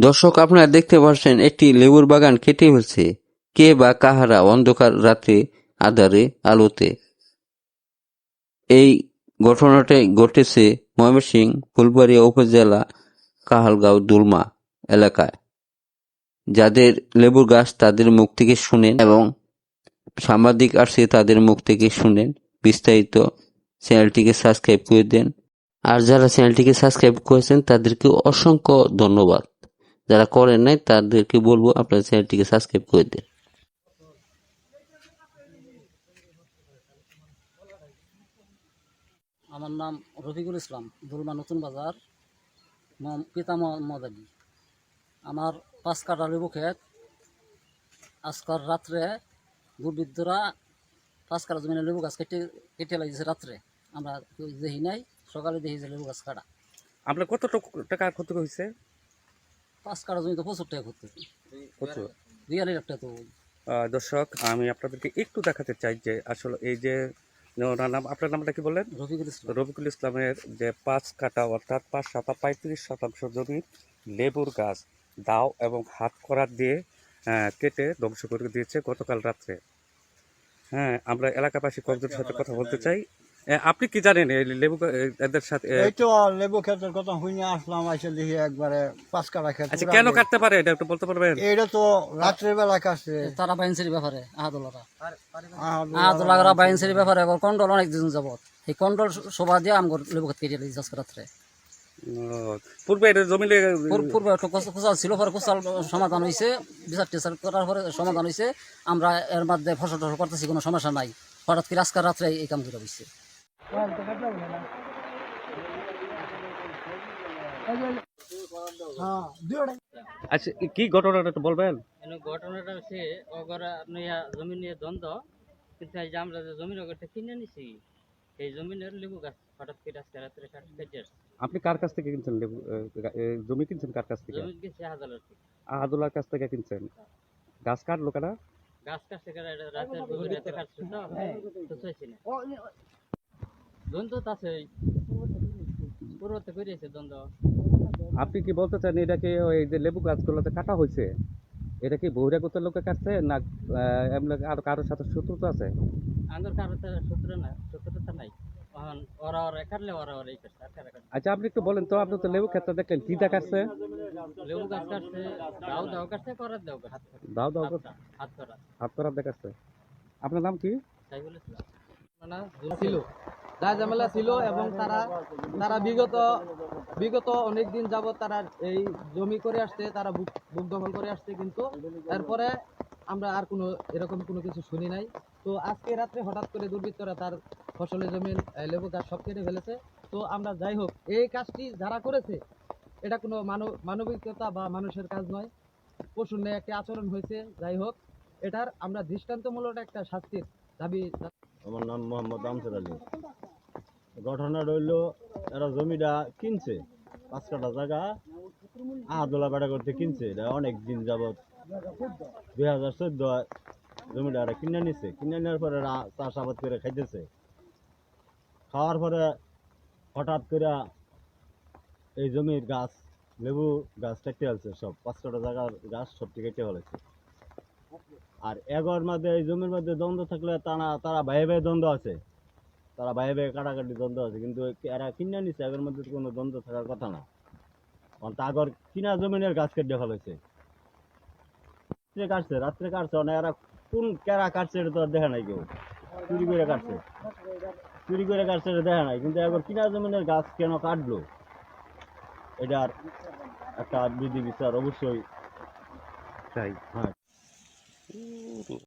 দর্শক, আপনারা দেখতে পাচ্ছেন একটি লেবুর বাগান কেটে ফেলছে। কে বা কাহারা অন্ধকার রাতে আধারে আলোতে। এই ঘটনাটি ঘটেছে ময়মনসিংহ, ফুলবাড়িয়া উপজেলা কাহালগাঁও দুলমা এলাকায়। যাদের লেবুর গাছ তাদের মুখ থেকে শুনেন এবং সাংবাদিক আসছে তাদের মুখ থেকে শুনেন। বিস্তারিত চ্যানেলটিকে সাবস্ক্রাইব করে দেন। আর যারা চ্যানেলটিকে সাবস্ক্রাইব করেছেন তাদেরকে অসংখ্য ধন্যবাদ। যারা করেন নাই তাদেরকে বলব আপনারা চ্যানেলটিকে সাবস্ক্রাইব করে দেন। আমার নাম রফিকুল ইসলাম দুলমা নতুন বাজার মম- পিতা মোহাম্মদ আলী আমার পাঁচ কাটা লেবু ক্ষেত আজকাল রাত্রে দুর্বৃত্তরা পাঁচ কাটা জমিনে লেবু গাছ কেটে কেটে লাগিয়েছে রাত্রে। আমরা দেখি নাই সকালে দেখি যে লেবু গাছ কাটা। আপনার কত টক- টাকা ক্ষতি হয়েছে? পাঁচ কাটা জমি তো প্রচুর টাকা করতে প্রচুর। দুই আড়াই লাখ টাকা তো দর্শক আমি আপনাদেরকে একটু দেখাতে চাই যে আসলে এই যে ওনার নাম আপনার নামটা কি বললেন? রফিকুল ইসলাম। রবিকুল ইসলামের যে পাঁচ কাটা অর্থাৎ পাঁচ শতা পঁয়ত্রিশ শতাংশ জমি লেবুর গাছ দাও এবং হাত করাত দিয়ে কেটে ধ্বংস করে দিয়েছে গতকাল রাত্রে। হ্যাঁ আমরা এলাকাবাসী কয়েকজনের সাথে কথা বলতে চাই। আপনি কি জানেন এই লেবু এদের সাথে এই তো লেবু ক্ষেতের কথা শুনে আসলাম আইসে দেখি একবারে পাঁচ কাটা ক্ষেত আচ্ছা কেন কাটতে পারে? এটা একটু বলতে পারবেন? এইটা তো রাত্রের বেলা কাটছে। তারা বাইনসির ব্যাপারে আহাদুল্লারা আহাদুল্লাহ আহাদুল্লাহরা বাইনসির ব্যাপারে। এখন কন্ট্রোল অনেক দিন যাবত এই কন্ট্রোল সভা দিয়ে আমগর লেবু ক্ষেত কেটে লাগিয়েছে আজকে রাত্রে। পূর্বে এটা জমি লে- পূর্বে একটা কোচ- কোচাল ছিল পরে কোচাল সমাধান হয়েছে বিচার টিচার করার পরে সমাধান হয়েছে আমরা এর মধ্যে ফসল টসল করতেছি কোনো সমস্যা নাই। হঠাৎ করে আজকাল রাত্রে এই কাম করে হয়েছে আচ্ছা কি ঘটনাটা বলবেন? ঘটনাটা হচ্ছে আপনি জমি নিয়ে দ্বন্দ্ব। কিন্তু এই যে আমরা যে জমির কিনে নিছি এই জমিনের লেবু গাছ হঠাৎ করে আজকে রাত্রে কাট- আপনি কার কাছ থেকে কিনছেন লেবু জমি কিনছেন কার কাছ থেকে? জমি গেছে হাজার আহাদুল্লার কাছ থেকে কিনছেন। গাছ কাটলো কারা গাছ কাটছে গভীর রাতে কাটছে তো? তো চাইছি না। দ্বন্দ্ব তো আছে পূর্বতে করিয়েছে দ্বন্দ্ব। আপনি কি বলতে চান এটাকে ওই যে লেবু গাছগুলোতে কাটা হয়েছে? এটা কি বহিরাগত লোকে কাটছে না এমনি আর কারোর সাথে শত্রুতা আছে? আঙ্গুর কারও তো শত্রু না শত্রুতা নাই। ওরা ওরা কাটলে ওরা ওরা এই করছে আর কারা কাটছে আচ্ছা আপনি একটু বলেন তো আপনি তো লেবু ক্ষেত্রে দেখলেন কি দেখাচ্ছে লেবু গাছ কাটছে দাও দাও কাটছে করার দাও কাটছে। দাও দাও করে হাত করা হাত করার দেখাচ্ছে। আপনার নাম কি? বলেছিলাম ছিল ঝামেলা ছিল এবং তারা তারা বিগত বিগত অনেক দিন যাবত তারা এই জমি করে আসছে তারা বুক দখল করে আসছে কিন্তু তারপরে আমরা আর কোনো এরকম কোনো কিছু শুনি নাই। তো আজকে রাত্রে হঠাৎ করে দুর্বৃত্তরা তার ফসলের আহ, লেবু গাছ সব কেটে ফেলেছে। তো আমরা যাই হোক এই কাজটি যারা করেছে এটা কোনো মানব মানবিকতা বা মানুষের কাজ নয়। পশুর ন্যায় একটি আচরণ হয়েছে যাই হোক এটার আমরা দৃষ্টান্তমূলক একটা শাস্তির দাবি আমার নাম মোহাম্মদ আমসর আলী। ঘটনা রইল, এরা জমিটা কিনছে, পাঁচ কাটা জায়গা আহাদুল্লাহ বেড়া করতে কিনছে এটা অনেক দিন যাবৎ। দুই হাজার চোদ্দ জমিটা এরা কিনে নিছে, কিনে নেওয়ার পরে এরা চাষাবাদ করে খাইতেছে। খাওয়ার পরে হঠাৎ করে এই জমির গাছ, লেবু গাছ কেটে ফেলছে সব, পাঁচ কাটা জায়গার গাছ সবটি কেটে ফেলেছে। আর এগর মধ্যে, এই জমির মধ্যে দ্বন্দ্ব থাকলে তারা তারা ভাইয়ে ভাইয়ে দ্বন্দ্ব আছে। তারা ভাইয়ে ভাইয়ে কাটাকাটি দ্বন্দ্ব আছে কিন্তু এরা কিনে নিচ্ছে এগর মধ্যে কোনো দ্বন্দ্ব থাকার কথা না। কারণ তাগর কিনা জমিনের গাছ কেটে ফেলেছে। রাত্রে কাটছে রাত্রে কাটছে না এরা কোন কেরা কাটছে এটা তো আর দেখে নাই কেউ। চুরি করে কাটছে। চুরি করে কাটছে এটা দেখে নাই কিন্তু এবার কিনা জমিনের গাছ কেন কাটলো? এটার একটা বিধি বিচার অবশ্যই। তাই। হ্যাঁ।